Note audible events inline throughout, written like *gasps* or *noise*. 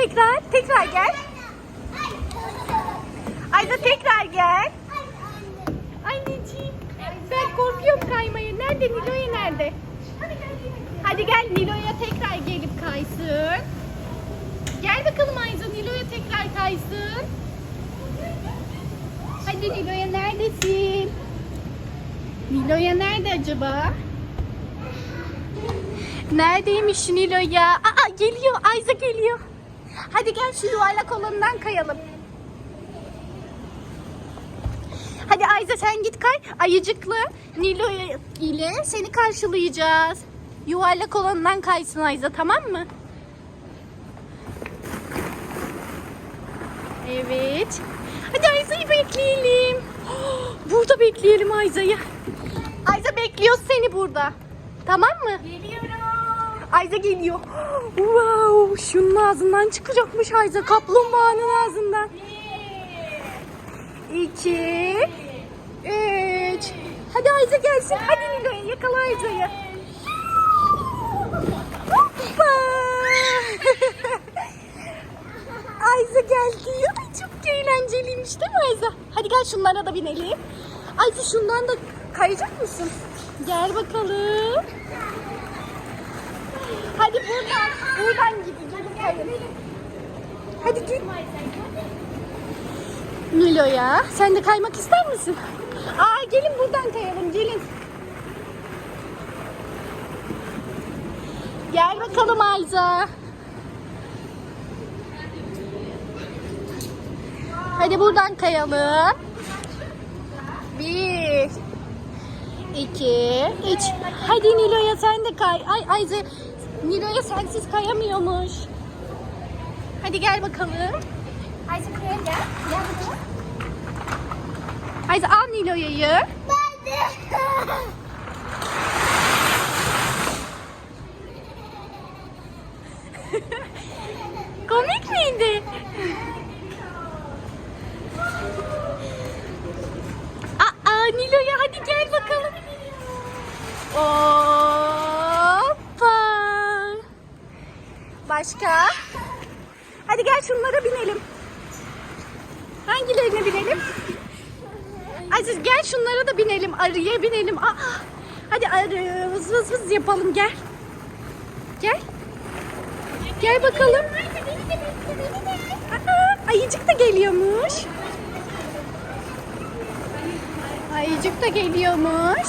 tekrar. Tekrar gel. Ayza tekrar gel. Anneciğim ben korkuyorum kaymaya. Nerede Nilo'ya nerede? Hadi gel Nilo'ya tekrar gelip kaysın. Gel bakalım Ayza Nilo'ya tekrar kaysın. Hadi Nilo'ya neredesin? Nilo'ya nerede acaba? Neredeymiş Nilo'ya? Aa geliyor Ayza geliyor. Hadi gel şu yuvarlak olanından kayalım. Hadi Ayza sen git kay. Ayıcıklı Nilo ile seni karşılayacağız. Yuvarlak olanından kaysın Ayza tamam mı? Evet. Hadi Ayza'yı bekleyelim. *gasps* Burada bekleyelim Ayza'yı. Ayza bekliyoruz seni burada. Tamam mı? Geliyorum. Ayza geliyor. Wow, şunun ağzından çıkacakmış Ayza. Kaplumbağanın ağzından. İki, üç. Hadi Ayza gelsin. Hadi Nilo'ya yakala Ayza'yı. Hoppa. *laughs* Ayza geldi. Ay çok eğlenceliymiş değil mi Ayza? Hadi gel şunlara da binelim. Ayza şundan da kayacak mısın? Gel bakalım. Hadi buradan, buradan kayın. Hadi git. Nilo'ya, sen de kaymak ister misin? Aa gelin buradan kayalım, gelin. Gel bakalım Ayza. Hadi buradan kayalım. Bir, iki, üç. Hadi Nilo'ya sen de kay. Ay Ayza, Nilo'ya sensiz kayamıyormuş. Hadi gel bakalım. Ayşe buraya gel. Gel bakalım. Ayza al Nilo'yu. *laughs* Komik miydi? Aa Nilo'ya hadi gel bakalım. Hoppa. Başka? Hadi gel şunlara binelim. Hangilerine binelim? Aziz gel şunlara da binelim. Arıya binelim. Aa, hadi arı vız vız vız yapalım gel. Gel. Gel bakalım. Aa, ayıcık da geliyormuş. Ayıcık da geliyormuş.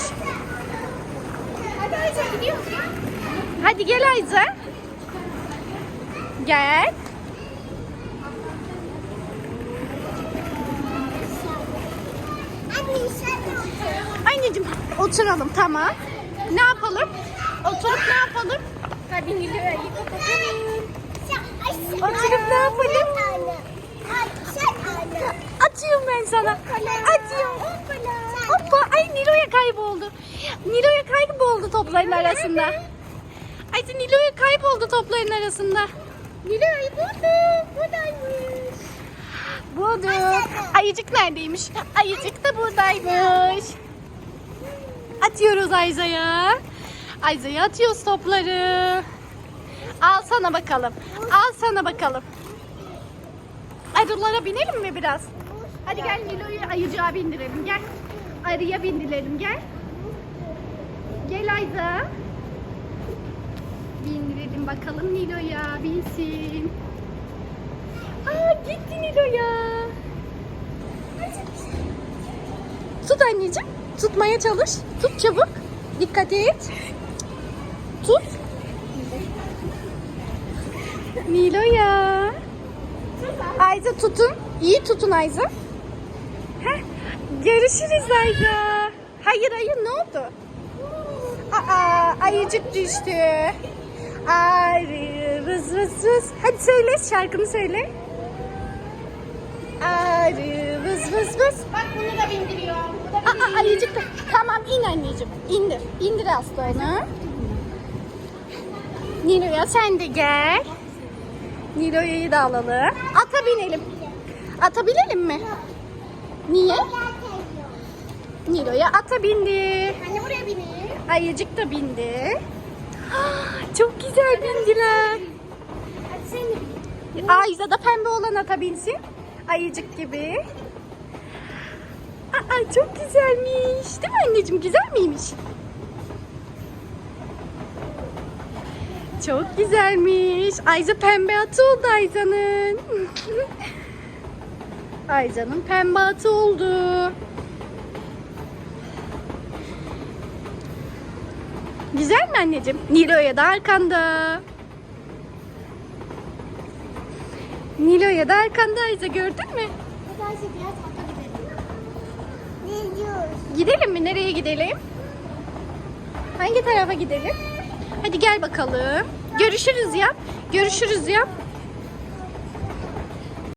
Hadi Ayşe gidiyoruz. Hadi gel Ayza. Gel. Anneciğim oturalım tamam. Ne yapalım? Oturup ne yapalım? Hadi Nilo'ya. Oturup ne yapalım? Atıyorum ben sana. Atıyorum. Hoppa. Ay Nilo'ya kayboldu. Nilo'ya kayboldu topların arasında. Ay Nilo'ya kayboldu topların arasında. Nilo'yu buldum. Buradaymış. Bulduk. Ayıcık neredeymiş? Ayıcık da buradaymış. Atıyoruz Ayza'ya. Ayza'ya atıyoruz topları. Al sana bakalım. Al sana bakalım. Arılara binelim mi biraz? Hadi gel Nilo'yu ayıcığa bindirelim. Gel. Arıya bindirelim gel. Gel Ayza. Bindirelim bakalım Nilo'ya binsin. Aa gitti Nilo'ya. Tut anneciğim. Tutmaya çalış. Tut çabuk. Dikkat et. Tut. Nilo'ya. Ayza tutun. İyi tutun Ayza. Görüşürüz Ayza. Hayır hayır ne oldu? Aa ayıcık düştü. Arı vız vız vız. Hadi söyle şarkını söyle. Arı vız vız vız. Bak bunu da bindiriyorum. Bu da Aa, ayıcık da. Tamam in anneciğim. İndir. İndir aslanı. Nilo'ya sen de gel. Nilo'yu da alalım. Ata binelim. Ata binelim mi? Niye? Nilo'ya ata bindi. Anne buraya bineyim. Ayıcık da bindi. *gasps* Çok güzel bindiler. Sen bin. Ayza da pembe olan ata binsin. Ayıcık gibi. Aa, çok güzelmiş. Değil mi anneciğim? Güzel miymiş? Çok güzelmiş. Ayza pembe atı oldu Ayza'nın. *laughs* Ayza'nın pembe atı oldu. Güzel mi anneciğim? Nilo'ya da arkanda. Nilo'ya da arkanda Ayza gördün mü? Hadi Ayşe biraz ata gidelim. Ne diyoruz? Gidelim mi? Nereye gidelim? Hangi tarafa gidelim? Hadi gel bakalım. Görüşürüz yap. Görüşürüz yap.